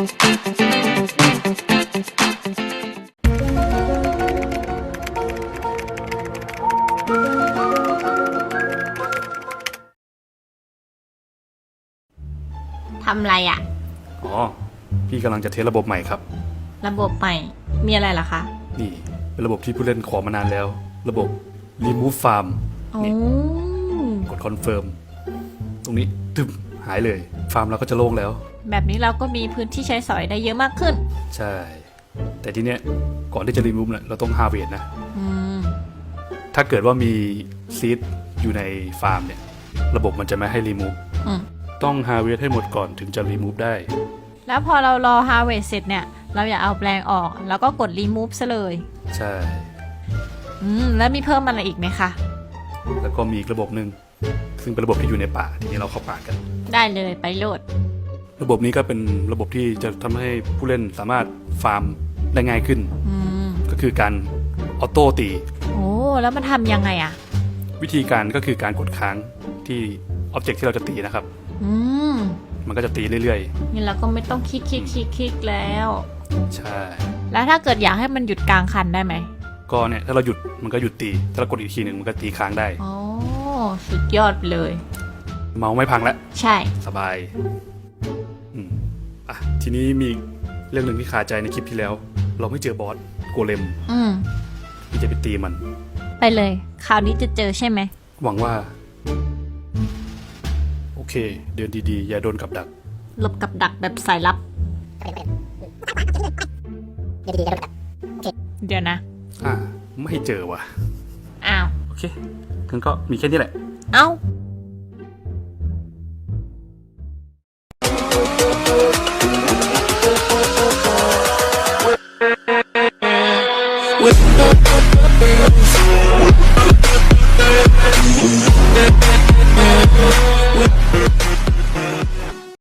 ทำไรอะอ๋อ พี่กำลังจะเทสระบบใหม่ครับ ระบบใหม่ มีอะไรล่ะคะ นี่เป็นระบบที่ผู้เล่นขอมานานแล้ว ระบบ remove farm โอ้นี่กดคอนเฟิร์มตรงนี้ตึมหายเลย ฟาร์มเราก็จะโล่งแล้ว แบบนี้เราก็มีพื้นที่ใช้สอยได้เยอะมากขึ้น ใช่ แต่ทีเนี้ยก่อนที่จะ remove เนี่ยเราต้อง harvest นะอืมถ้าเกิดว่ามีซีดอยู่ในฟาร์มเนี่ย ระบบมันจะไม่ให้ remove อืมต้อง harvest ให้หมดก่อนถึงจะ remove ได้ แล้วพอเรารอ harvest เสร็จเนี่ย เราอย่าเอาแปลงออก แล้วก็กด remove ซะเลยใช่ อืมแล้วมีเพิ่มอะไรอีกไหมคะ แล้วก็มีอีกระบบหนึ่งซึ่งเป็นระบบที่อยู่ในป่าทีนี้เราเข้าป่ากัน ได้เลยไปโหลด ระบบนี้ก็เป็นระบบที่จะทำให้ผู้เล่นสามารถฟาร์มได้ง่ายขึ้น อืมก็คือการออโต้ตี โอ้แล้วมันทำยังไงอะวิธีการก็คือการกดค้างที่อ็อบเจกต์ที่เราจะตีนะครับ อืมมันก็จะตีเรื่อยนี่เราก็ไม่ต้องคลิกคลิกคลิกคลิกแล้ว ๆ ใช่ แล้วถ้าเกิดอยากให้มันหยุดกลางคันได้ไหมก็เนี่ยถ้าเราหยุดมันก็หยุดตี ถ้าเรากดอีกทีหนึ่งมันก็ตีค้างได้ อ๋อสุดยอดไปเลย เมาส์ไม่พังแล้วใช่ สบายอืม อะทีนี้มีเรื่องหนึ่งที่คาใจในคลิปที่แล้ว เราไม่เจอบอสโกเลมอืม ที่จะไปตีมัน ไปเลย คราวนี้จะเจอใช่ไหม หวังว่า โอเค เดินดีๆ อย่าโดนกับดัก หลบกับดักแบบสายลับ เดี๋ยวนะ อ่า ไม่เจอว่ะ อ้าว โอเคงั้นก็มีแค่นี้แหละ เอ้า We'll